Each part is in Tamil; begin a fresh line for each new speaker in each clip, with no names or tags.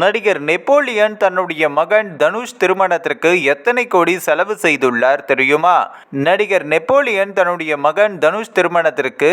நடிகர் நெப்போலியன் தன்னுடைய மகன் தனுஷ் திருமணத்திற்கு எத்தனை கோடி செலவு செய்துள்ளார் தெரியுமா? நடிகர் நெப்போலியன் தன்னுடைய மகன் தனுஷ் திருமணத்திற்கு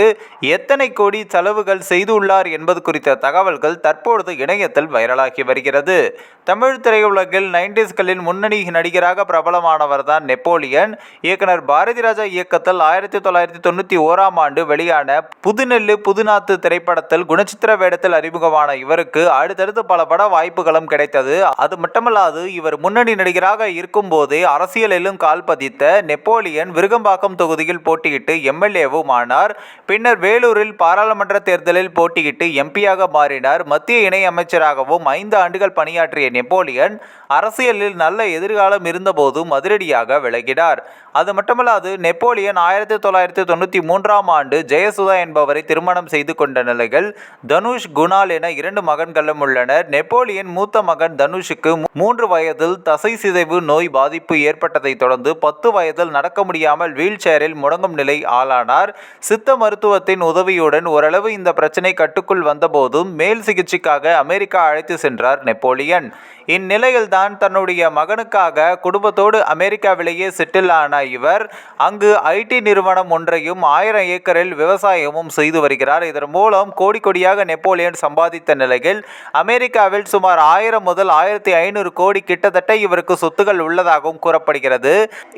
எத்தனை கோடி செலவுகள் செய்துள்ளார் என்பது குறித்த தகவல்கள் தற்பொழுது இணையத்தில் வைரலாகி வருகிறது. தமிழ் திரையுலகில் நைன்டிஸ்களின் முன்னணி நடிகராக பிரபலமானவர் தான் நெப்போலியன். இயக்குனர் பாரதி ராஜா இயக்கத்தில் ஆயிரத்தி தொள்ளாயிரத்தி தொண்ணூற்றி ஓராம் ஆண்டு வெளியான புதுநெல்லு புதுநாத்து திரைப்படத்தில் குணச்சித்திர வேடத்தில் அறிமுகமான இவருக்கு அடுத்தடுத்து பல பட வாய்ப்புகளும் கிடைத்தது. அது மட்டுமல்லாது இவர் முன்னணி நடிகராக இருக்கும்போதே அரசியலிலும் கால் பதித்த நெப்போலியன் விருகம்பாக்கம் தொகுதியில் போட்டியிட்டு எம்எல்ஏவும் ஆனார் பின்னர் வேலூரில் பாராளுமன்ற தேர்தலில் போட்டியிட்டு எம்பியாக மாறினார். மத்திய இணை அமைச்சராகவும் ஐந்து ஆண்டுகள் பணியாற்றிய நெப்போலியன் அரசியலில் நல்ல எதிர்காலம் இருந்தபோதும் அதிரடியாக விலகினார். அது மட்டுமல்லாது நெப்போலியன் ஆயிரத்தி தொள்ளாயிரத்தி தொண்ணூற்றி மூன்றாம் ஆண்டு ஜெயசுதா என்பவரை திருமணம் செய்து கொண்ட நிலையில் தனுஷ் குணால் என இரண்டு மகன்களும் உள்ளனர். நெப்போலியன் மூத்த மகன் தனுஷுக்கு மூன்று வயதில் தசை சிதைவு நோய் பாதிப்பு ஏற்பட்டதை தொடர்ந்து பத்து வயதில் நடக்க முடியாமல் வீல் சேரில் முடங்கும் நிலை ஆளானார். சித்த மருத்துவத்தின் உதவியுடன் ஓரளவு இந்த பிரச்சனை கட்டுக்குள் வந்தபோதும் மேல் சிகிச்சைக்காக அமெரிக்கா அழைத்து சென்றார் நெப்போலியன். இந்நிலையில்தான் தன்னுடைய மகனுக்காக குடும்பத்தோடு அமெரிக்காவிலேயே செட்டில் ஆன இவர் அங்கு ஐடி நிறுவனம் ஒன்றையும் ஆயிரம் ஏக்கரில் விவசாயமும் செய்து வருகிறார். இதன் மூலம் கோடி கோடியாக நெப்போலியன் சம்பாதித்த நிலையில் அமெரிக்காவில் சுமார் சுமார் ஆயிரம் முதல் ஆயிரத்தி ஐநூறு கோடி கிட்டத்தட்ட இவருக்கு சொத்துகள் உள்ளதாகவும் கூறப்படுகிறது.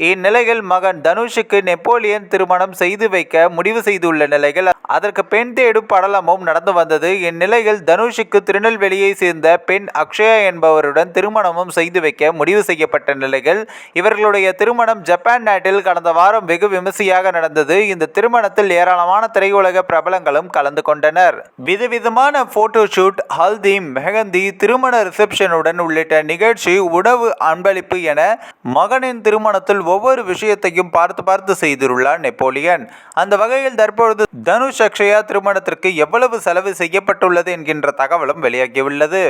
இந்நிலையில் மகன் தனுஷுக்கு நெப்போலியன் திருமணம் செய்து வைக்க முடிவு செய்துள்ள நிலையில் அதற்கு பெண் தேடும் படலமும் நடந்து வந்தது. இந்நிலையில் தனுஷுக்கு திருநெல்வேலியை சேர்ந்த பெண் அக்ஷயா என்பவருடன் திருமணமும் செய்து வைக்க முடிவு செய்யப்பட்ட நிலையில் இவர்களுடைய திருமணம் ஜப்பான் நாட்டில் கடந்த வாரம் வெகு விமர்சையாக நடந்தது. இந்த திருமணத்தில் ஏராளமான திரையுலக பிரபலங்களும் கலந்து கொண்டனர். விதவிதமான போட்டோ ஷூட் ஹல்தி மெஹந்தி திரு திருமண ரிசப்ஷனுடன் உள்ளிட்ட நிகழ்ச்சி உணவு அன்பளிப்பு என மகனின் திருமணத்தில் ஒவ்வொரு விஷயத்தையும் பார்த்து பார்த்து செய்துள்ளார் நெப்போலியன். அந்த வகையில் தற்பொழுது தனுஷ் அக்ஷயா திருமணத்திற்கு எவ்வளவு செலவு செய்யப்பட்டுள்ளது என்கின்ற தகவலும் வெளியாகியுள்ளது.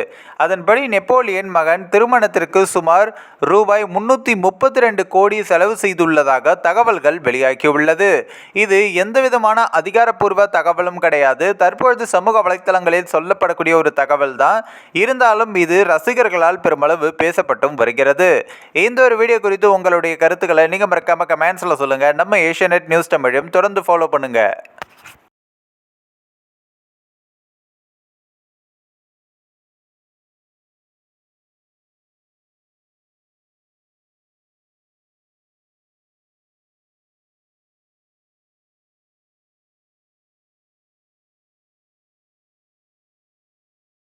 அதன்படி நெப்போலியன் மகன் திருமணத்திற்கு சுமார் ரூபாய் முன்னூற்றி முப்பத்தி ரெண்டு கோடி செலவு செய்துள்ளதாக தகவல்கள் வெளியாகியுள்ளது. இது எந்தவிதமான அதிகாரப்பூர்வ தகவலும் கிடையாது. தற்பொழுது சமூக வலைத்தளங்களில் சொல்லப்படக்கூடிய ஒரு தகவல் தான் இருந்தாலும் இது ரசிகர்களால் பெருமளவு பேசப்பட்டும் வருகிறது. இந்த ஒரு வீடியோ குறித்து உங்களுடைய கருத்துக்களை நீங்கள் மறக்காமல் கமெண்ட்ஸில் சொல்லுங்கள் நம்ம ஏஷியநெட் நியூஸ் தமிழையும் தொடர்ந்து ஃபாலோ பண்ணுங்கள்